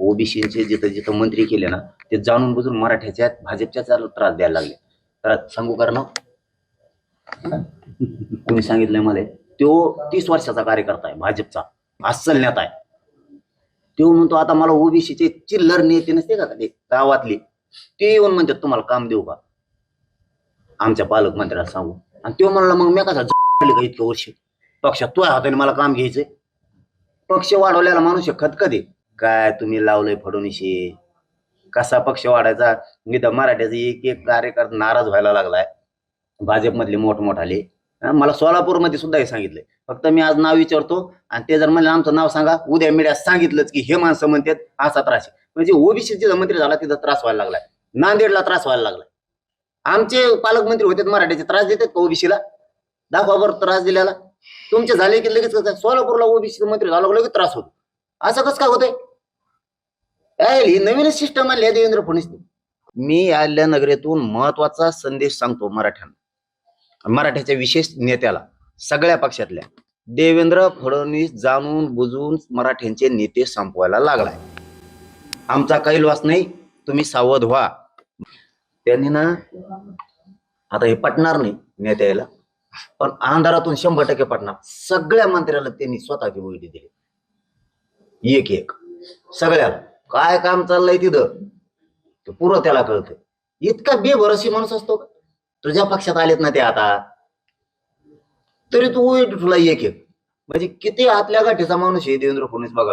ओबीसीचे जिथं जिथं मंत्री केले ना ते जाणून बुजून मराठ्याच्या भाजपच्या त्रास द्यायला लागले. तर सांगू कर ना कोणी सांगितलंय मला. तो तीस वर्षाचा कार्यकर्ता आहे भाजपचा. अस्सल नेता आहे. तो म्हणतो आता मला ओबीसीचे चिल्लर नेते नसते का ते गावातले? ते येऊन म्हणतात तुम्हाला काम देऊ का? आमच्या पालकमंत्र्याला सांगू. आणि तो म्हणला मग मी कसा झाले का इतकं वर्ष? पक्षात तुझ्या हाताने मला काम घ्यायचंय. पक्ष वाढवलेला माणूस आहे काय तुम्ही लावलंय फडणवीशी कसा पक्ष वाढायचा? इथं मराठ्याचा एक एक कार्यकर्ता नाराज व्हायला लागलाय. भाजपमधले मोठमोठाले. मला सोलापूरमध्ये सुद्धा हे सांगितलंय. फक्त मी आज नाव विचारतो आणि ते जर मला आमचं नाव सांगा. उद्या मीडिया सांगितलंच की हे माणसं म्हणतात असा त्रास म्हणजे म्हणजे ओबीसीचे मंत्री झाला तिथं त्रास व्हायला लागलाय. नांदेडला त्रास व्हायला लागलाय. आमचे पालकमंत्री होते मराठ्याचे त्रास देतात का ओबीसीला? दाखवा बरं त्रास दिल्याला. तुमचे झाले की लगेच कसं? सोलापूरला ओबीसी मंत्री झाला लगेच त्रास होतो. असं कसं काय होतंय? ही नवीन सिस्टम आली देवेंद्र फडणवीस. मी आल्या नगरीतून महत्त्वाचा संदेश सांगतो मराठ्यांना. मराठ्याच्या विशेष नेत्याला सगळ्या पक्षातल्या. देवेंद्र फडणवीस जाणून बुजून मराठ्यांचे नेते संपवायला लागलाय. आमचा काही लॉस नाही तुम्ही सावध व्हा. त्यांनी ना आता हे पटणार नाही नेत्याला पण अंधारातून शंभर टक्के पटणार. सगळ्या मंत्र्याला त्यांनी स्वतःची वैडी दिली. एक एक. सगळ्याला. काय काम चाललंय तिथं? पुरं त्याला कळतं. इतका बेभरोशी माणूस असतो का? तुझ्या पक्षात आलेत ना ते आता. तरी तू तुला एक एक. म्हणजे किती आतल्या गाठीचा माणूस आहे देवेंद्र फडणवीस बघा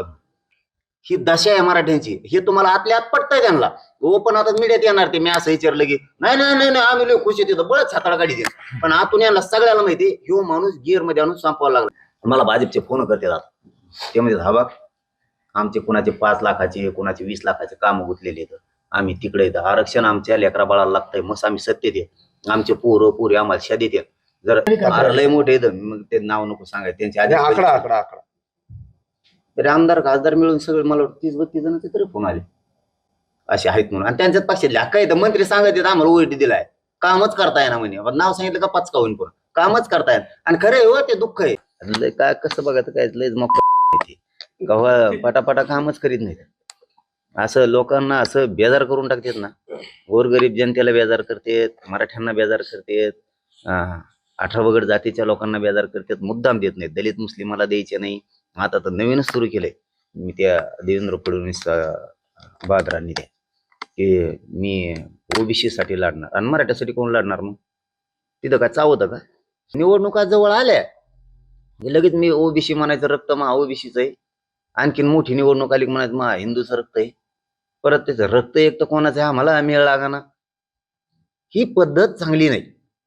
ही दशा आहे मराठ्यांची. हे तुम्हाला आतल्या आत पटतंय त्यांना. हो पण आता मीडियात येणार ते मी असं विचारलं की नाही नाही नाही नाही, आम्ही लय खुश आहे तिथं. बळच हाताळा गाडी देत पण आतून यांना सगळ्याला माहिती ह्यो माणूस गिअरमध्ये आणून संपवायला लागला. मला भाजपचे फोन करते आता. ते म्हणजे हा आमचे कुणाचे पाच लाखाचे कुणाचे वीस लाखाचे काम गुतलेले आहेत. आम्ही तिकडे येतं आरक्षण आमच्या लेकरा बाळाला लागतंय मग आम्ही सत्य दे आमचे पोरं पोरी आम्हाला शादी देत जर लय मोठे येतं मग ते नाव नको सांगायचं. त्यांच्या आणि आधी आकडा आकडा आकडा. तरी आमदार खासदार मिळून सगळे मला वाटतं तीस बत्तीस जण तरी फोन आले. असे आहेत म्हणून. आणि त्यांच्यात पक्षातले अक्का येतं मंत्री सांगत येत आम्हाला ओईटी दिलाय. कामच करता येणार म्हणे. नाव सांगितलं का पाच का होईन पण. कामच करता येणार आणि खरं आहे हो ते दुःख आहे. लय काय कसं बघायचं काय लयच मग गव्हा पटापटा कामच करीत नाहीत. असं लोकांना असं बेजार करून टाकतात ना. गोरगरीब जनतेला बेजार करतेत मराठ्यांना बेजार करतेत अं, अठरा जातीच्या लोकांना बेजार करतात मुद्दाम देत नाहीत. दलित मुस्लिमाला द्यायचे नाही. आता तर नवीनच सुरू केलंय. मी त्या देवेंद्र फडणवीस अं, बहादरांनी त्या. की मी ओबीसी साठी लढणार. आणि मराठ्यासाठी कोण लढणार मग? तिथं काय चावतं का? निवडणुका जवळ आल्या. की लगेच मी ओबीसी म्हणायचं रक्त महा ओबीसीच आहे. आणखीन मोठी निवडणूक आली म्हणत म्हणायचं महा हिंदूचं रक्त आहे. परत त्याचं रक्त एक तर कोणाचं आहे? आम्हाला मेळ लागाना ही पद्धत चांगली नाही.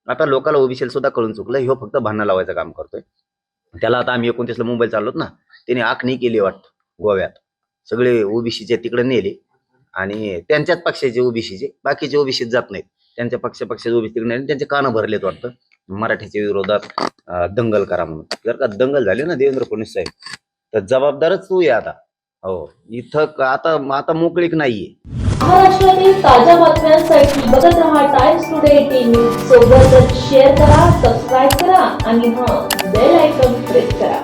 आता लोकाला ओबीसीला सुद्धा कळून चुकलं. ह्यो फक्त भांडणं लावायचं काम करतोय. त्याला आता आम्ही एकोणतीसला मुंबईला चाललोत ना त्याने आखणी केली वाटतं गोव्यात. सगळे ओबीसीचे तिकडे नेले आणि त्यांच्याच पक्षाचे ओबीसीचे बाकीचे ओबीसीत जात नाहीत. त्यांच्या पक्ष पक्षाचे ओबीसी तिकडे नेले त्यांचे कानं भरलेत वाटतं. मराठीच्या विरोधात दंगल करा म्हणून. जर का दंगल झाली ना देवेंद्र फडणवीस साहेब तर जबाबदारच तू आहे आता. हो इथं आता आता मोकळीक नाहीये. महाराष्ट्रातील ताज्या बातम्यांसाठी बघत रहा टाइम्स टुडे टीव्ही सोबतच शेअर करा सबस्क्राईब करा आणि हा बेल आयकॉन प्रेस करा.